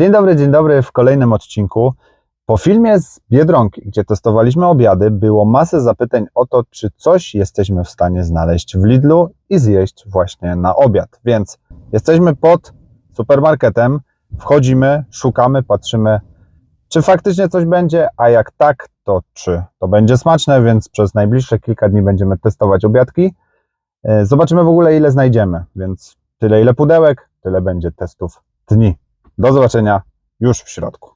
Dzień dobry, dzień dobry w kolejnym odcinku. Po filmie z Biedronki, gdzie testowaliśmy obiady, było masę zapytań o to, czy coś jesteśmy w stanie znaleźć w Lidlu i zjeść właśnie na obiad. Więc jesteśmy pod supermarketem, wchodzimy, szukamy, patrzymy, czy faktycznie coś będzie, a jak tak, to czy to będzie smaczne, więc przez najbliższe kilka dni będziemy testować obiadki. E, Zobaczymy w ogóle, ile znajdziemy, więc tyle, ile pudełek, tyle będzie testów dni. Do zobaczenia już w środku.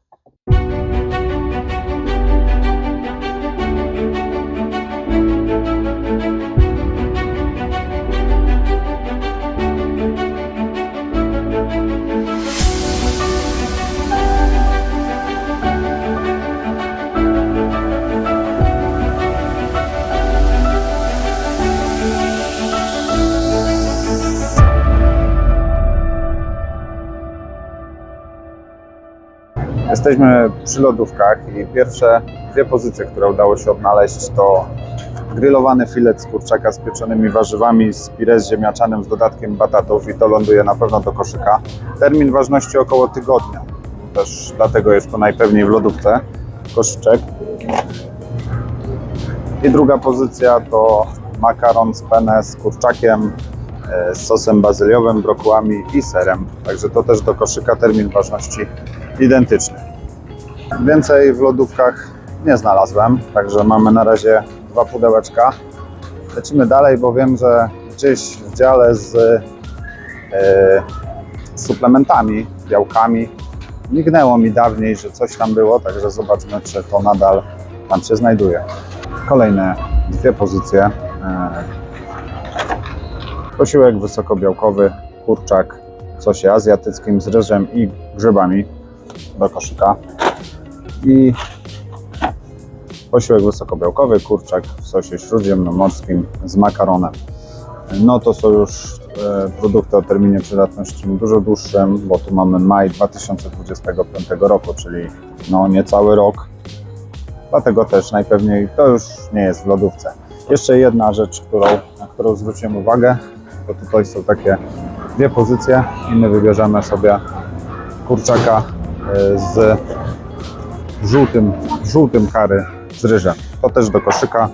Jesteśmy przy lodówkach i pierwsze dwie pozycje, które udało się odnaleźć to grillowany filet z kurczaka z pieczonymi warzywami z pires ziemniaczanym z dodatkiem batatów i to ląduje na pewno do koszyka. Termin ważności około tygodnia, też dlatego jest to najpewniej w lodówce koszyczek. I druga pozycja to makaron z penne z kurczakiem, z sosem bazyliowym, brokułami i serem. Także to też do koszyka termin ważności identyczny. Więcej w lodówkach nie znalazłem, także mamy na razie dwa pudełeczka. Lecimy dalej, bo wiem, że gdzieś w dziale z e, suplementami, białkami mignęło mi dawniej, że coś tam było, także zobaczmy, czy to nadal tam się znajduje. Kolejne dwie pozycje. E, posiłek wysokobiałkowy, kurczak w sosie azjatyckim z ryżem i grzybami do koszyka. I posiłek wysokobiałkowy, kurczak w sosie śródziemnomorskim z makaronem. No to są już e, produkty o terminie przydatności dużo dłuższym, bo tu mamy maj 2025 roku, czyli no niecały rok. Dlatego też najpewniej to już nie jest w lodówce. Jeszcze jedna rzecz, którą, na którą zwróciłem uwagę, to tutaj są takie dwie pozycje i my wybierzemy sobie kurczaka e, z żółtym, żółtym kary z ryżem. To też do koszyka.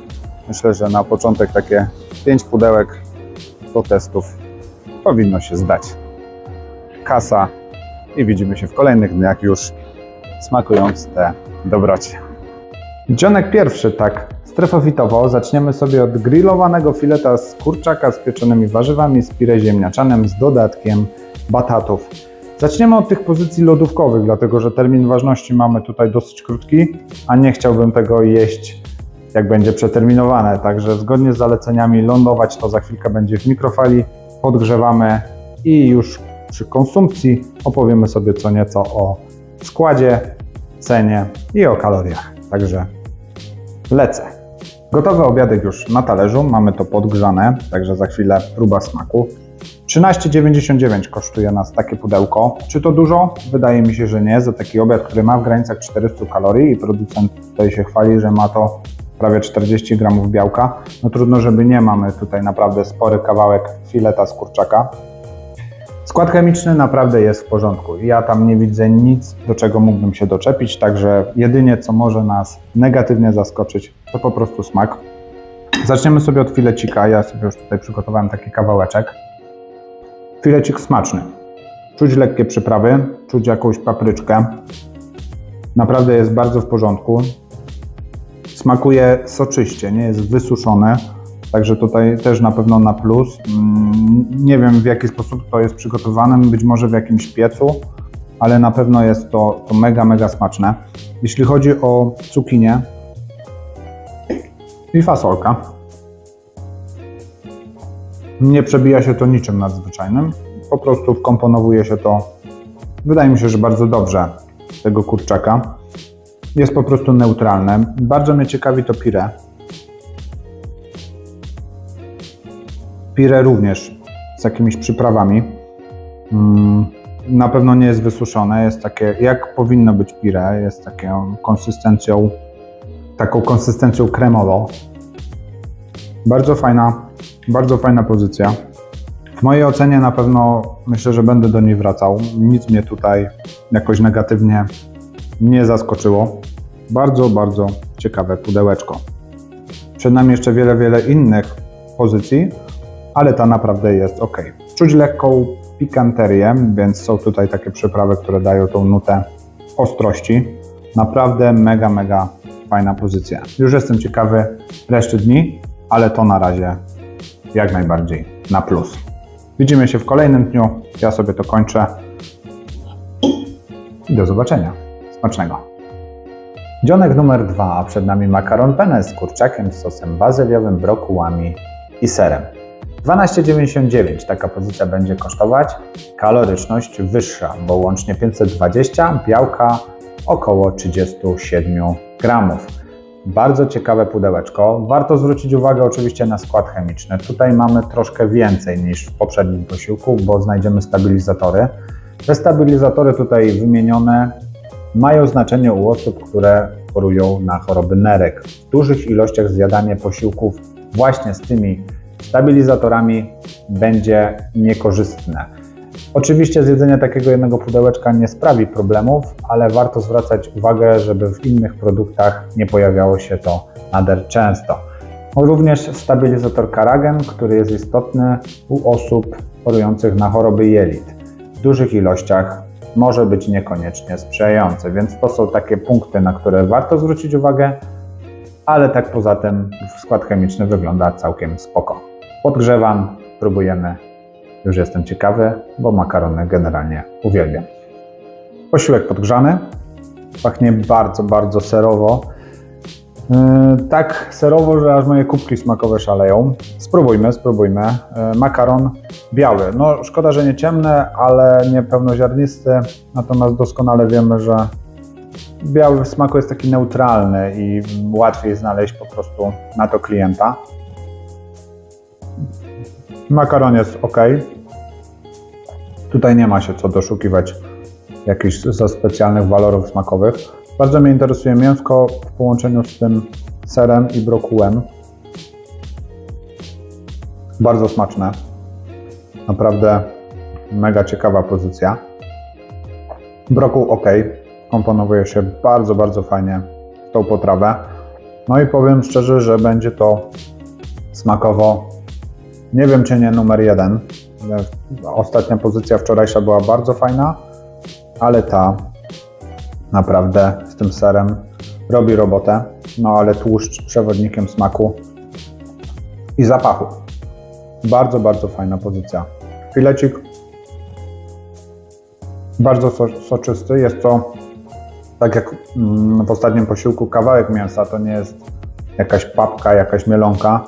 Myślę, że na początek takie 5 pudełek do testów powinno się zdać. Kasa i widzimy się w kolejnych dniach już smakując te dobrocie. Dzionek pierwszy, tak strefowitowo. Zaczniemy sobie od grillowanego fileta z kurczaka z pieczonymi warzywami z pire ziemniaczanym z dodatkiem batatów. Zaczniemy od tych pozycji lodówkowych, dlatego że termin ważności mamy tutaj dosyć krótki, a nie chciałbym tego jeść jak będzie przeterminowane. Także zgodnie z zaleceniami lądować to za chwilkę będzie w mikrofali, podgrzewamy i już przy konsumpcji opowiemy sobie co nieco o składzie, cenie i o kaloriach. Także lecę. Gotowy obiadek już na talerzu, mamy to podgrzane, także za chwilę próba smaku. 13,99 kosztuje nas takie pudełko. Czy to dużo? Wydaje mi się, że nie. Za taki obiad, który ma w granicach 400 kalorii i producent tutaj się chwali, że ma to prawie 40 gramów białka. No trudno, żeby nie mamy tutaj naprawdę spory kawałek fileta z kurczaka. Skład chemiczny naprawdę jest w porządku. Ja tam nie widzę nic, do czego mógłbym się doczepić, także jedynie co może nas negatywnie zaskoczyć, to po prostu smak. Zaczniemy sobie od filecika. Ja sobie już tutaj przygotowałem taki kawałeczek. Filecik smaczny. Czuć lekkie przyprawy, czuć jakąś papryczkę. Naprawdę jest bardzo w porządku. Smakuje soczyście, nie jest wysuszone. Także tutaj też na pewno na plus. Mm, Nie wiem w jaki sposób to jest przygotowane, być może w jakimś piecu, ale na pewno jest to, to mega, mega smaczne. Jeśli chodzi o cukinię i fasolka, nie przebija się to niczym nadzwyczajnym. Po prostu wkomponowuje się to, wydaje mi się, że bardzo dobrze tego kurczaka. Jest po prostu neutralne. Bardzo mnie ciekawi to pire. Pire również z jakimiś przyprawami. Mm, Na pewno nie jest wysuszone, jest takie, jak powinno być pire, jest taką konsystencją, taką konsystencją kremową. Bardzo fajna, bardzo fajna pozycja. W mojej ocenie na pewno myślę, że będę do niej wracał. Nic mnie tutaj jakoś negatywnie nie zaskoczyło. Bardzo, bardzo ciekawe pudełeczko. Przed nami jeszcze wiele, wiele innych pozycji, ale ta naprawdę jest ok. Czuć lekką pikanterię, więc są tutaj takie przyprawy, które dają tą nutę ostrości. Naprawdę mega, mega fajna pozycja. Już jestem ciekawy reszty dni, ale to na razie jak najbardziej na plus. Widzimy się w kolejnym dniu. Ja sobie to kończę. I do zobaczenia. Smacznego. Dzionek numer dwa, a przed nami makaron penne z kurczakiem, sosem bazyliowym, brokułami i serem. 12,99 taka pozycja będzie kosztować. Kaloryczność wyższa, bo łącznie 520, białka około 37 gramów. Bardzo ciekawe pudełeczko. Warto zwrócić uwagę oczywiście na skład chemiczny. Tutaj mamy troszkę więcej niż w poprzednim posiłku, bo znajdziemy stabilizatory. Te stabilizatory tutaj wymienione mają znaczenie u osób, które chorują na choroby nerek. W dużych ilościach zjadanie posiłków właśnie z tymi stabilizatorami będzie niekorzystne. Oczywiście zjedzenie takiego jednego pudełeczka nie sprawi problemów, ale warto zwracać uwagę, żeby w innych produktach nie pojawiało się to nader często. Również stabilizator karagen, który jest istotny u osób chorujących na choroby jelit. W dużych ilościach może być niekoniecznie sprzyjający, więc to są takie punkty, na które warto zwrócić uwagę, ale tak poza tym skład chemiczny wygląda całkiem spoko. Podgrzewam, próbujemy. Już jestem ciekawy, bo makarony generalnie uwielbiam. Posiłek podgrzany. Pachnie bardzo, bardzo serowo. Yy, tak serowo, że aż moje kubki smakowe szaleją. Spróbujmy, spróbujmy. Yy, makaron biały. No szkoda, że nie ciemny, ale nie pełnoziarnisty. Natomiast doskonale wiemy, że biały w smaku jest taki neutralny i łatwiej znaleźć po prostu na to klienta. Makaron jest ok. Tutaj nie ma się co doszukiwać jakichś za specjalnych walorów smakowych. Bardzo mnie interesuje mięsko w połączeniu z tym serem i brokułem. Bardzo smaczne. Naprawdę mega ciekawa pozycja. Brokuł ok. Komponowuje się bardzo, bardzo fajnie w tą potrawę. No i powiem szczerze, że będzie to smakowo nie wiem, czy nie numer jeden. Ostatnia pozycja wczorajsza była bardzo fajna, ale ta naprawdę z tym serem robi robotę. No ale tłuszcz przewodnikiem smaku i zapachu. Bardzo, bardzo fajna pozycja. Filecik bardzo so, soczysty. Jest to tak jak mm, w ostatnim posiłku kawałek mięsa. To nie jest jakaś papka, jakaś mielonka.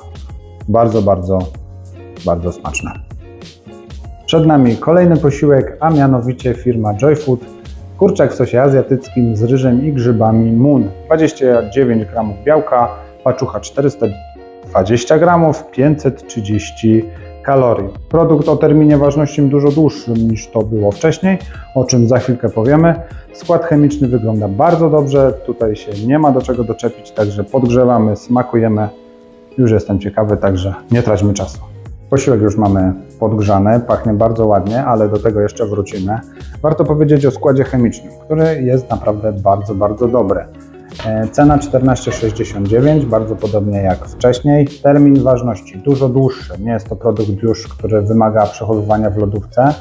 Bardzo, bardzo bardzo smaczne. Przed nami kolejny posiłek, a mianowicie firma Joy Food. Kurczak w sosie azjatyckim z ryżem i grzybami Moon. 29 g białka, paczucha 420 g, 530 kalorii. Produkt o terminie ważności dużo dłuższym niż to było wcześniej, o czym za chwilkę powiemy. Skład chemiczny wygląda bardzo dobrze, tutaj się nie ma do czego doczepić, także podgrzewamy, smakujemy. Już jestem ciekawy, także nie traćmy czasu. Posiłek już mamy podgrzany, pachnie bardzo ładnie, ale do tego jeszcze wrócimy. Warto powiedzieć o składzie chemicznym, który jest naprawdę bardzo, bardzo dobry. E, cena 14,69, bardzo podobnie jak wcześniej. Termin ważności dużo dłuższy. Nie jest to produkt już, który wymaga przechowywania w lodówce.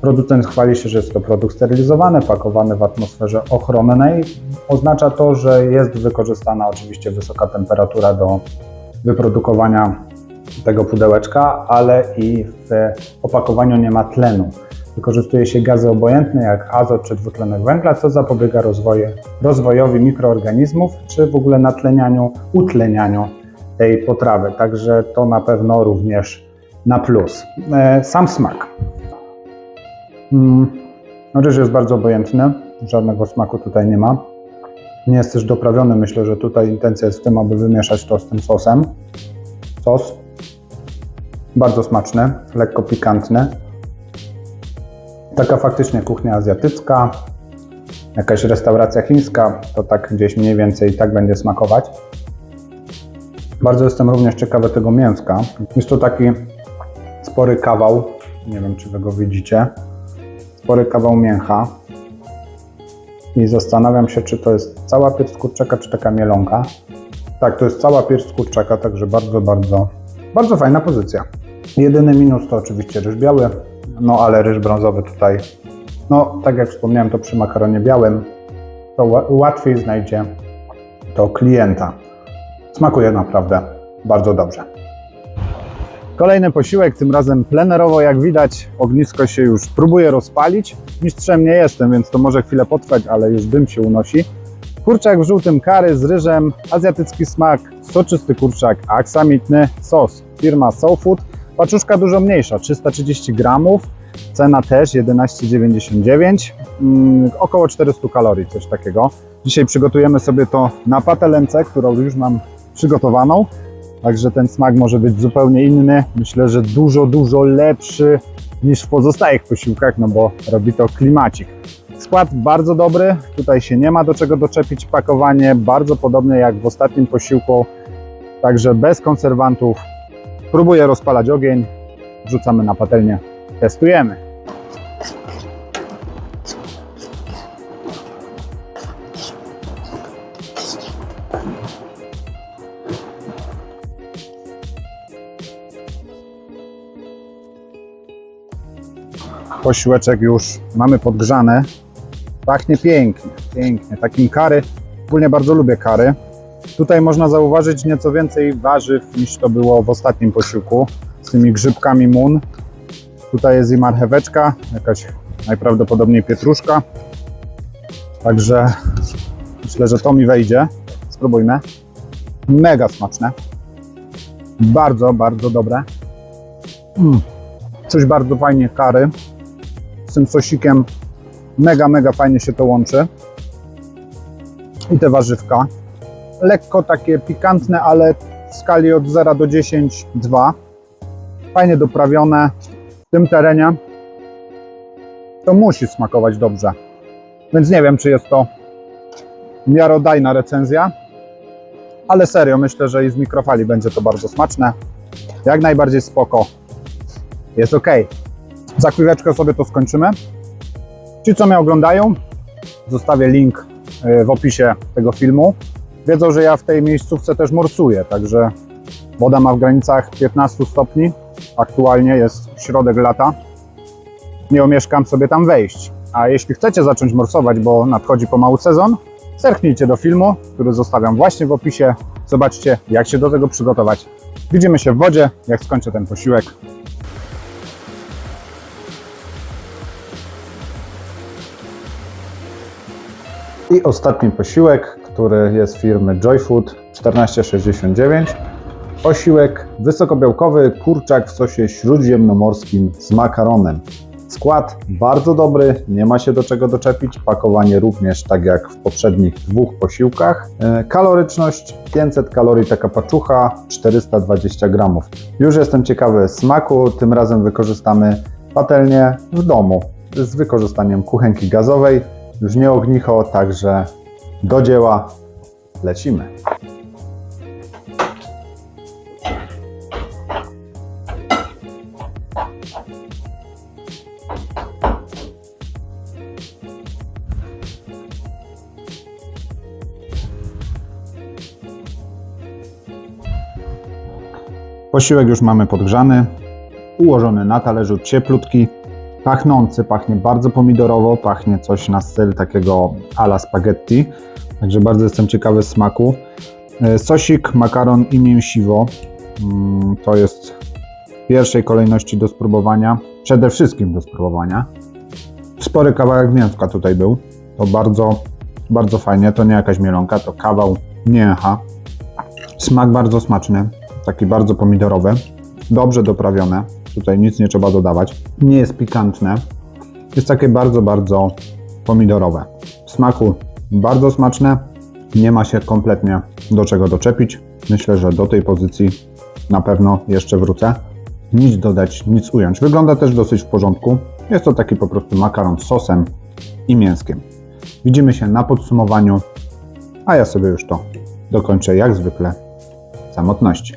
Producent chwali się, że jest to produkt sterylizowany, pakowany w atmosferze ochronnej. Oznacza to, że jest wykorzystana oczywiście wysoka temperatura do wyprodukowania tego pudełeczka, ale i w opakowaniu nie ma tlenu. Wykorzystuje się gazy obojętne jak azot czy dwutlenek węgla, co zapobiega rozwojowi mikroorganizmów czy w ogóle natlenianiu, utlenianiu tej potrawy. Także to na pewno również na plus. E, sam smak. Mm, ryż jest bardzo obojętny, żadnego smaku tutaj nie ma. Nie jest też doprawiony. Myślę, że tutaj intencja jest w tym, aby wymieszać to z tym sosem. Sos bardzo smaczny, lekko pikantny. Taka faktycznie kuchnia azjatycka, jakaś restauracja chińska, to tak gdzieś mniej więcej tak będzie smakować. Bardzo jestem również ciekawy tego mięska. Jest to taki spory kawał Nie wiem, czy wy go widzicie. Spory kawał mięcha. I zastanawiam się, czy to jest cała pierś kurczaka, czy taka mielonka. Tak, to jest cała pierś kurczaka, także bardzo, bardzo, bardzo fajna pozycja. Jedyny minus to oczywiście ryż biały, no ale ryż brązowy tutaj, no tak jak wspomniałem, to przy makaronie białym, to ła- łatwiej znajdzie to klienta. Smakuje naprawdę bardzo dobrze. Kolejny posiłek, tym razem plenerowo, jak widać, ognisko się już próbuje rozpalić. Mistrzem nie jestem, więc to może chwilę potrwać, ale już dym się unosi. Kurczak w żółtym kary z ryżem, azjatycki smak, soczysty kurczak, aksamitny, sos, firma Soul Food. Paczuszka dużo mniejsza, 330 gramów, cena też 11,99, mm, około 400 kalorii, coś takiego. Dzisiaj przygotujemy sobie to na patelence, którą już mam przygotowaną. Także ten smak może być zupełnie inny. Myślę, że dużo, dużo lepszy niż w pozostałych posiłkach, no bo robi to klimacik. Skład bardzo dobry, tutaj się nie ma do czego doczepić. Pakowanie bardzo podobne jak w ostatnim posiłku, także bez konserwantów. Próbuję rozpalać ogień, wrzucamy na patelnię, testujemy. Posiłeczek już mamy podgrzane. Pachnie pięknie, pięknie. Takim kary, ogólnie bardzo lubię kary. Tutaj można zauważyć nieco więcej warzyw niż to było w ostatnim posiłku z tymi grzybkami mun. Tutaj jest i marcheweczka, jakaś najprawdopodobniej pietruszka. Także myślę, że to mi wejdzie. Spróbujmy. Mega smaczne. Bardzo, bardzo dobre. Mm. Bardzo fajnie kary. Z tym sosikiem mega, mega fajnie się to łączy. I te warzywka. Lekko takie pikantne, ale w skali od 0 do 10, 2. Fajnie doprawione. W tym terenie to musi smakować dobrze. Więc nie wiem, czy jest to miarodajna recenzja, ale serio, myślę, że i z mikrofali będzie to bardzo smaczne. Jak najbardziej spoko. Jest ok. Za chwileczkę sobie to skończymy. Ci, co mnie oglądają, zostawię link y, w opisie tego filmu. Wiedzą, że ja w tej miejscówce też morsuję, także woda ma w granicach 15 stopni. Aktualnie jest środek lata. Nie omieszkam sobie tam wejść. A jeśli chcecie zacząć morsować, bo nadchodzi pomału sezon, zerknijcie do filmu, który zostawiam właśnie w opisie. Zobaczcie, jak się do tego przygotować. Widzimy się w wodzie, jak skończę ten posiłek. I ostatni posiłek, który jest firmy Joyfood 1469. Posiłek wysokobiałkowy, kurczak w sosie śródziemnomorskim z makaronem. Skład bardzo dobry, nie ma się do czego doczepić. Pakowanie również tak jak w poprzednich dwóch posiłkach. E, Kaloryczność 500 kalorii taka paczucha, 420 gramów. Już jestem ciekawy smaku, tym razem wykorzystamy patelnię w domu z wykorzystaniem kuchenki gazowej. Już nie ognicho, także do dzieła lecimy. Posiłek już mamy podgrzany, ułożony na talerzu, cieplutki, pachnący, pachnie bardzo pomidorowo, pachnie coś na styl takiego ala spaghetti, także bardzo jestem ciekawy smaku. E, Sosik, makaron i mięsiwo, Mm, to jest w pierwszej kolejności do spróbowania, przede wszystkim do spróbowania. Spory kawałek mięska tutaj był, to bardzo, bardzo fajnie, to nie jakaś mielonka, to kawał mięcha. Smak bardzo smaczny, taki bardzo pomidorowy, dobrze doprawione. Tutaj nic nie trzeba dodawać. Nie jest pikantne. Jest takie bardzo, bardzo pomidorowe. W smaku bardzo smaczne. Nie ma się kompletnie do czego doczepić. Myślę, że do tej pozycji na pewno jeszcze wrócę. Nic dodać, nic ująć. Wygląda też dosyć w porządku. Jest to taki po prostu makaron z sosem i mięskiem. Widzimy się na podsumowaniu, a ja sobie już to dokończę jak zwykle samotności.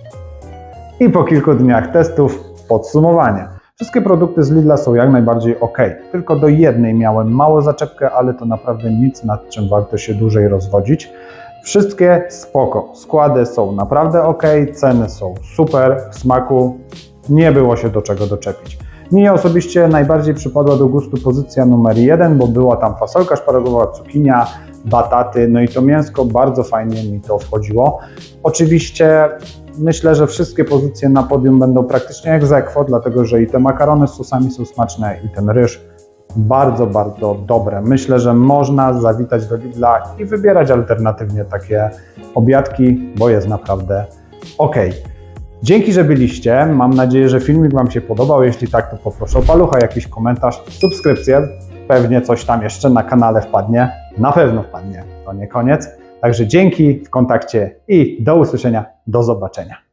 I po kilku dniach testów podsumowanie. Wszystkie produkty z Lidla są jak najbardziej ok. Tylko do jednej miałem małą zaczepkę, ale to naprawdę nic, nad czym warto się dłużej rozwodzić. Wszystkie spoko. Składy są naprawdę ok, ceny są super, w smaku nie było się do czego doczepić. Mi osobiście najbardziej przypadła do gustu pozycja numer jeden, bo była tam fasolka szparagowa, cukinia, bataty, no i to mięsko bardzo fajnie mi to wchodziło. Oczywiście myślę, że wszystkie pozycje na podium będą praktycznie jak zekwo, dlatego że i te makarony z sosami są smaczne i ten ryż bardzo, bardzo dobre. Myślę, że można zawitać do Lidla i wybierać alternatywnie takie obiadki, bo jest naprawdę ok. Dzięki, że byliście. Mam nadzieję, że filmik Wam się podobał. Jeśli tak, to poproszę o palucha, jakiś komentarz, subskrypcję. Pewnie coś tam jeszcze na kanale wpadnie. Na pewno wpadnie. To nie koniec. Także dzięki w kontakcie i do usłyszenia. Do zobaczenia.